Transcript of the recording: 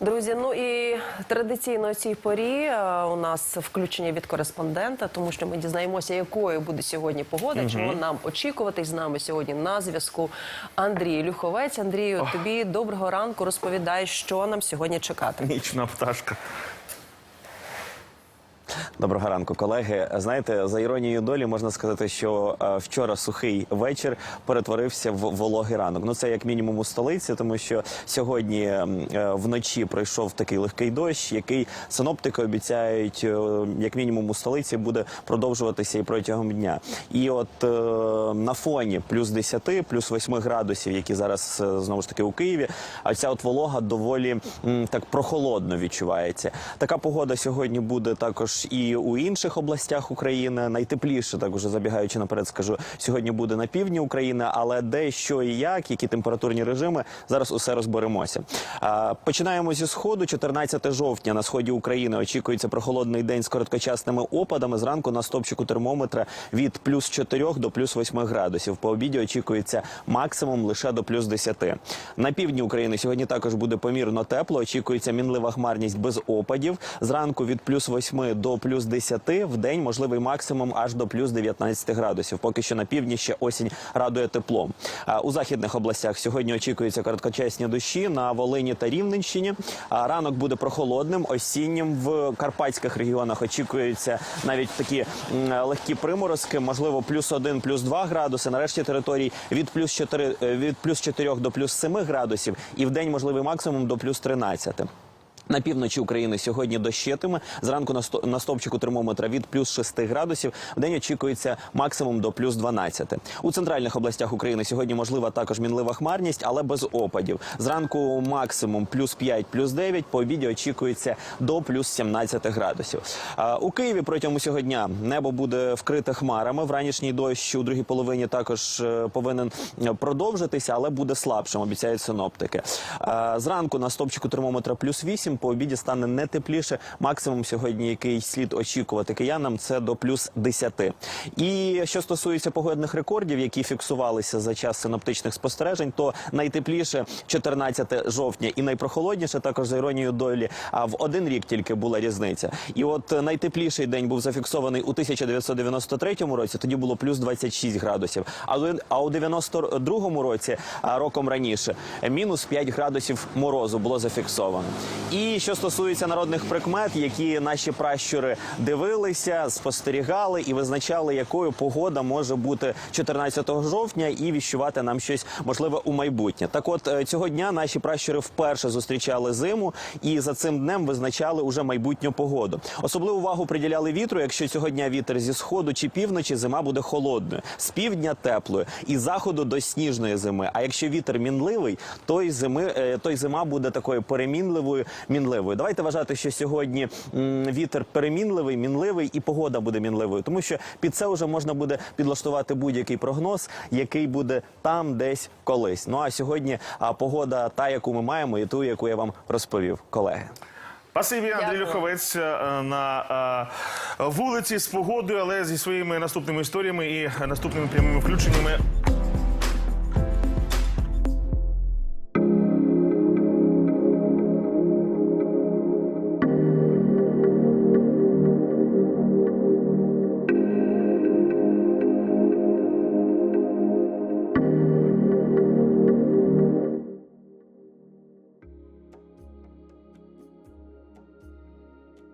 Друзі, ну і традиційно цій порі е, у нас включення від кореспондента, тому що ми дізнаємося, якою буде сьогодні погода, чого нам очікувати. З нами сьогодні на зв'язку Андрій Люховець. Андрію, тобі доброго ранку. Розповідай, що нам сьогодні чекати. Нічна пташка. Доброго ранку, колеги. Знаєте, за іронією долі можна сказати, що е, вчора сухий вечір перетворився в вологий ранок. Ну це як мінімум у столиці, тому що сьогодні е, вночі пройшов такий легкий дощ, який синоптики обіцяють, е, як мінімум у столиці, буде продовжуватися і протягом дня. І от на фоні плюс 10, плюс 8 градусів, які зараз знову ж таки у Києві, а ця от волога доволі так прохолодно відчувається. Така погода сьогодні буде також і у інших областях України. Найтепліше, так уже забігаючи наперед, скажу, сьогодні буде на півдні України, але де що і як, які температурні режими, зараз усе розберемося. Починаємо зі сходу. 14 жовтня на сході України очікується прохолодний день з короткочасними опадами. Зранку на стопчику термометра від плюс 4 до плюс 8 градусів. По обіді очікується максимум лише до плюс 10. На півдні України сьогодні також буде помірно тепло. Очікується мінлива хмарність без опадів. Зранку від плюс 8 до плюс 10, в день можливий максимум аж до плюс 19 градусів. Поки що на півдні ще осінь радує теплом. У західних областях сьогодні очікуються короткочасні дощі на Волині та Рівненщині. Ранок буде прохолодним, осіннім. В карпатських регіонах очікуються навіть такі легкі приморозки, можливо, плюс 1, плюс 2 градуси. Нарешті територій від плюс 4, е, від плюс 4 до плюс 7 градусів, і в день можливий максимум до плюс 13. На півночі України сьогодні дощитиме. Зранку на, сто- на стовпчику термометра від плюс 6 градусів. В день очікується максимум до плюс 12. У центральних областях України сьогодні можлива також мінлива хмарність, але без опадів. Зранку максимум плюс 5, плюс 9, по обіді очікується до плюс 17 градусів. У Києві протягом усього дня небо буде вкрите хмарами. Вранішній дощ у другій половині також е, повинен е, продовжитися, але буде слабшим, обіцяють синоптики. Зранку на стопчику термометра плюс 8, по обіді стане не тепліше. Максимум сьогодні, який слід очікувати киянам, це до плюс 10. І що стосується погодних рекордів, які фіксувалися за час синоптичних спостережень, то найтепліше 14 жовтня і найпрохолодніше також за іронією долі. А в один рік тільки була різниця. І от найтепліший день був зафіксований у 1993 році. Тоді було плюс 26 градусів. А у- а у 92 році, роком раніше, мінус 5 градусів морозу було зафіксовано. І що стосується народних прикмет, які наші пращури дивилися, спостерігали і визначали, якою погода може бути 14 жовтня і віщувати нам щось можливе у майбутнє. Так, от е, цього дня наші пращури вперше зустрічали зиму і за цим днем визначали уже майбутню погоду. Особливу увагу приділяли вітру. Якщо цього дня вітер зі сходу чи півночі, зима буде холодною, з півдня теплою і заходу до сніжної зими. А якщо вітер мінливий, то й зими, е, то й зима буде такою перемінливою, мінливою. Давайте вважати, що сьогодні вітер перемінливий, мінливий і погода буде мінливою, тому що під це вже можна буде підлаштувати будь-який прогноз, який буде там, десь колись. Ну а сьогодні погода та, яку ми маємо, і ту, яку я вам розповів, колеги. Спасибі, Андрій Люховець е, на е, вулиці з погодою, але зі своїми наступними історіями і наступними прямими включеннями